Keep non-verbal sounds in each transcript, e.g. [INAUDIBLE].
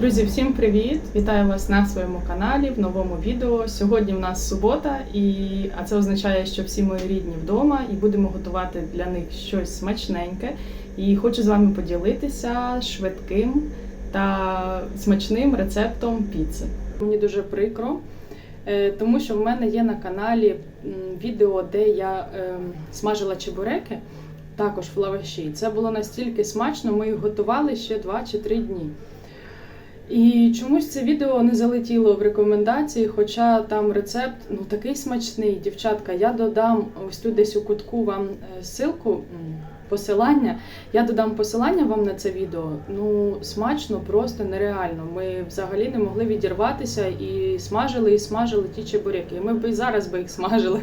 Друзі, всім привіт! Вітаю вас на своєму каналі в новому відео. Сьогодні в нас субота, і а це означає, що всі мої рідні вдома і будемо готувати для них щось смачненьке. І хочу з вами поділитися швидким та смачним рецептом піци. Мені дуже прикро, е, тому що в мене є на каналі відео, де я е, смажила чебуреки, також в лаваші. Це було настільки смачно, ми їх готували ще 2 чи 3 дні. І чомусь це відео не залетіло в рекомендації, хоча там рецепт ну такий смачний. Дівчатка, я додам ось тут десь у кутку вам е, ссылку, посилання. Я додам посилання вам на це відео. Ну, смачно, просто нереально. Ми взагалі не могли відірватися і смажили, і смажили ті чебуряки. Ми б і зараз би їх смажили,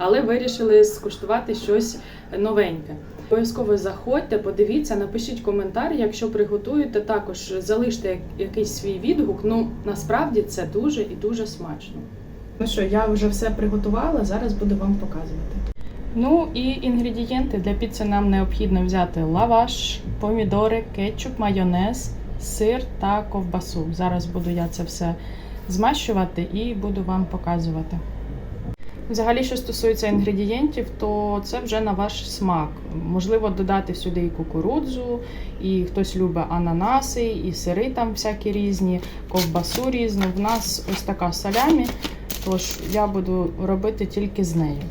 але вирішили скуштувати щось новеньке. Обов'язково заходьте, подивіться, напишіть коментар, якщо приготуєте, також залиште якийсь свій відгук. Ну насправді це дуже і дуже смачно. Ну що, я вже все приготувала, зараз буду вам показувати. Ну і інгредієнти для піци нам необхідно взяти лаваш, помідори, кетчуп, майонез, сир та ковбасу. Зараз буду я це все змащувати і буду вам показувати. Взагалі, що стосується інгредієнтів, то це вже на ваш смак. Можливо, додати сюди і кукурудзу, і хтось любить ананаси, і сири там всякі різні, ковбасу різну. В нас ось така салямі, тож я буду робити тільки з нею.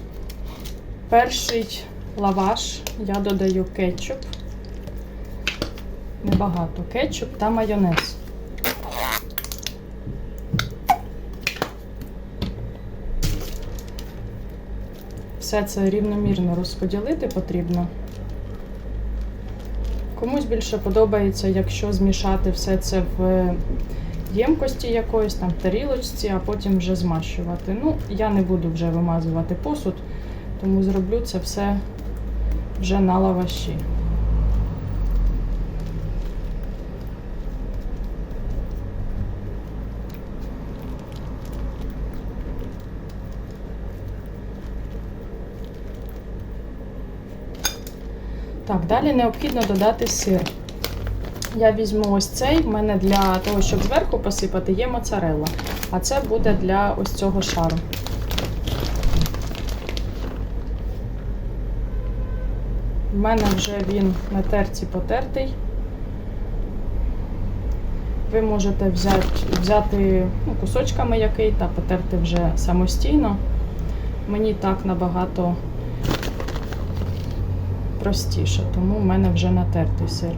Перший лаваш я додаю кетчуп. Небагато кетчуп та майонез. Все це рівномірно розподілити потрібно. Комусь більше подобається, якщо змішати все це в ємкості якоїсь, там в тарілочці, а потім вже змащувати. Ну, я не буду вже вимазувати посуд, тому зроблю це все вже на лаваші. Так, далі необхідно додати сир. Я візьму ось цей. В мене для того, щоб зверху посипати, є моцарелла. А це буде для ось цього шару. В мене вже він на терці потертий. Ви можете взяти, взяти ну, кусочками який та потерти вже самостійно. Мені так набагато простіше, тому в мене вже натертий сир.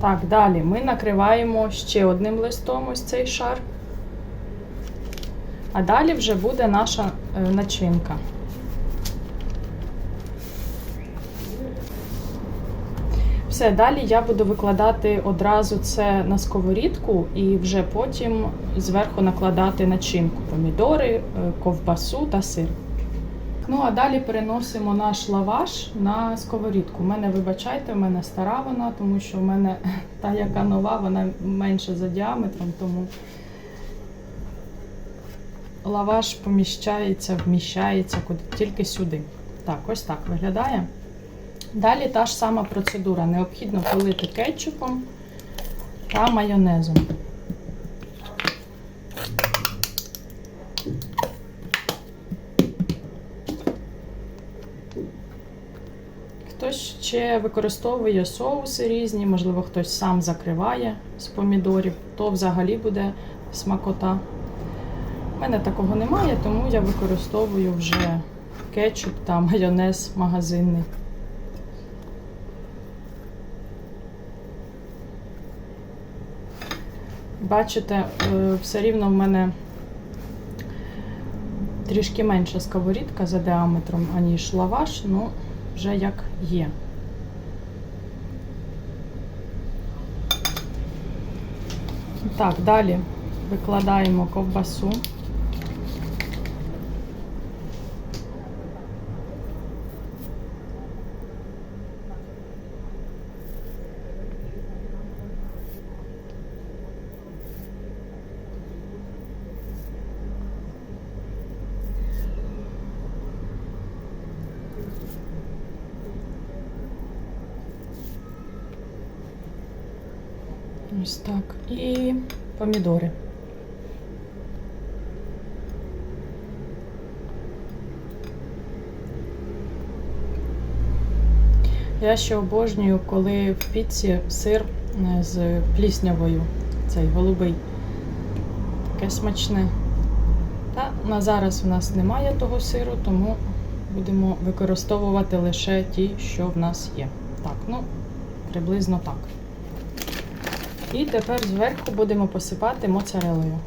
Так, далі ми накриваємо ще одним листом ось цей шар. А далі вже буде наша е, начинка. Все, далі я буду викладати одразу це на сковорідку і вже потім зверху накладати начинку, помідори, е, ковбасу та сир. Ну, а далі переносимо наш лаваш на сковорідку. У мене, вибачайте, у мене стара вона, тому що в мене [LAUGHS] та, яка нова, вона менша за діаметром, тому лаваш поміщається, вміщається куди тільки сюди. Так, ось так виглядає. Далі та ж сама процедура. Необхідно полити кетчупом та майонезом. Хтось ще використовує соуси різні, можливо, хтось сам закриває з помідорів, то взагалі буде смакота. У мене такого немає, тому я використовую вже кетчуп та майонез магазинний. Бачите, е, все рівно в мене трішки менша сковорідка за діаметром, аніж лаваш, ну вже як є. Так, далі викладаємо ковбасу. Ось так. І помідори. Я ще обожнюю, коли в піці сир е, з пліснявою, цей голубий. Таке смачне. Та на зараз в нас немає того сиру, тому будемо використовувати лише ті, що в нас є. Так, ну, приблизно так. І тепер зверху будемо посипати моцарелою.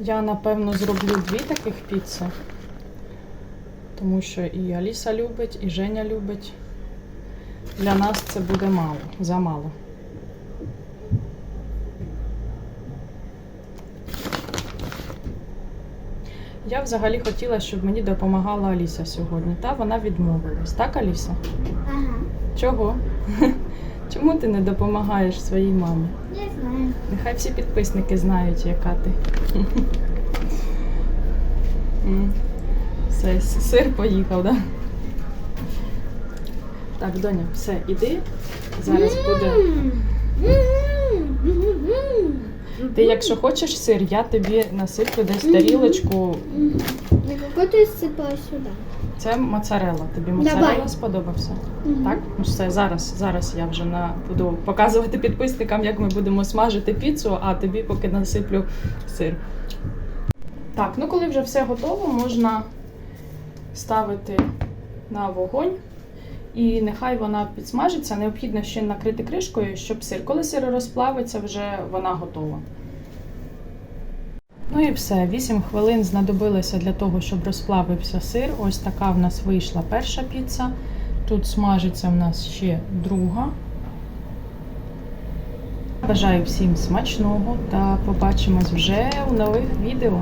Я, напевно, зроблю дві таких піци, тому що і Аліса любить, і Женя любить. Для нас це буде мало, замало. Я взагалі хотіла, щоб мені допомагала Аліса сьогодні, та вона відмовилась. Так, Аліса? Ага, Чого? [LAUGHS] Чому ти не допомагаєш своїй мамі? не знаю. Нехай всі підписники знають, яка ти. [LAUGHS] Все, сир поїхав, да? Так, доня, все, іди. Зараз буде. Ти, якщо хочеш сир, я тобі насиплю десь тарілочку. На какой ты сыпала сюда? Це моцарелла. Тобі моцарелла Давай. сподобався? Мгм. Так, ну все, зараз, зараз я вже на, буду показувати підписникам, як ми будемо смажити піцу, а тобі поки насиплю сир. Так, ну коли вже все готово, можна ставити на вогонь. І нехай вона підсмажиться. Необхідно ще накрити кришкою, щоб сир. Коли сир розплавиться, вже вона готова. Ну і все. 8 хвилин знадобилося для того, щоб розплавився сир. Ось така в нас вийшла перша піца. Тут смажиться в нас ще друга. Бажаю всім смачного та побачимось вже у нових відео.